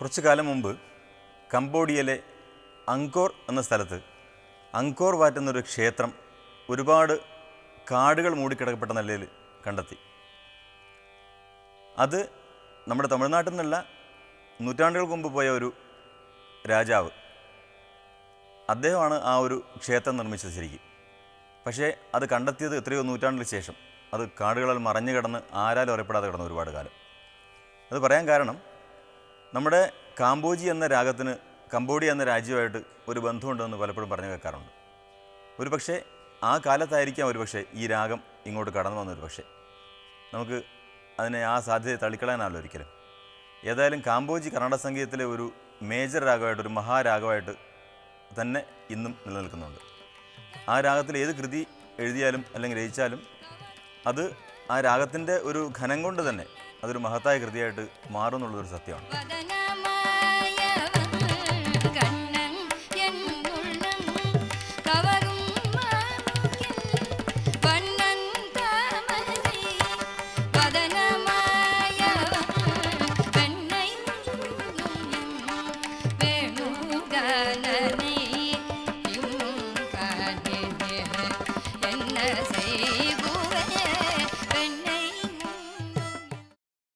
കുറച്ചു കാലം മുമ്പ് കംബോഡിയയിലെ അങ്കോർ എന്ന സ്ഥലത്ത് അങ്കോർ വാറ്റ് എന്നൊരു ക്ഷേത്രം ഒരുപാട് കാടുകൾ മൂടിക്കിടക്കപ്പെട്ട നിലയിൽ കണ്ടെത്തി. അത് നമ്മുടെ തമിഴ്നാട്ടിൽ നിന്നല്ല നൂറ്റാണ്ടുകൾക്ക് മുമ്പ് പോയ ഒരു രാജാവ്. അദ്ദേഹമാണ് ആ ഒരു ക്ഷേത്രം നിർമ്മിച്ചത് ശരിക്കും. പക്ഷേ അത് കണ്ടെത്തിയത് എത്രയോ നൂറ്റാണ്ടിന് ശേഷം. അത് കാടുകളാൽ മറഞ്ഞു കിടന്ന് ആരാലും അറിയപ്പെടാതെ കിടന്ന ഒരുപാട് കാലം. അത് പറയാൻ കാരണം നമ്മുടെ കാംബോജി എന്ന രാഗത്തിന് കംബോഡിയ എന്ന രാജ്യമായിട്ട് ഒരു ബന്ധമുണ്ടെന്ന് പലപ്പോഴും പറഞ്ഞു കേൾക്കാറുണ്ട്. ഒരു പക്ഷേ ആ കാലത്തായിരിക്കാം ഒരു പക്ഷേ ഈ രാഗം ഇങ്ങോട്ട് കടന്നു വന്നൊരു പക്ഷേ. നമുക്ക് അതിനെ ആ സാധ്യത തള്ളിക്കളയാനല്ലോ ഒരിക്കലും. ഏതായാലും കാംബോജി കർണാടക സംഗീതത്തിലെ ഒരു മേജർ രാഗമായിട്ട് ഒരു മഹാരാഗമായിട്ട് തന്നെ ഇന്നും നിലനിൽക്കുന്നുണ്ട്. ആ രാഗത്തിൽ ഏത് കൃതി എഴുതിയാലും അല്ലെങ്കിൽ രചിച്ചാലും അത് ആ രാഗത്തിന്റെ ഒരു ഘനം കൊണ്ട് തന്നെ അതൊരു മഹത്തായ കൃതിയായിട്ട് മാറുന്നുള്ളതൊരു സത്യമാണ്. കണ്ണൻ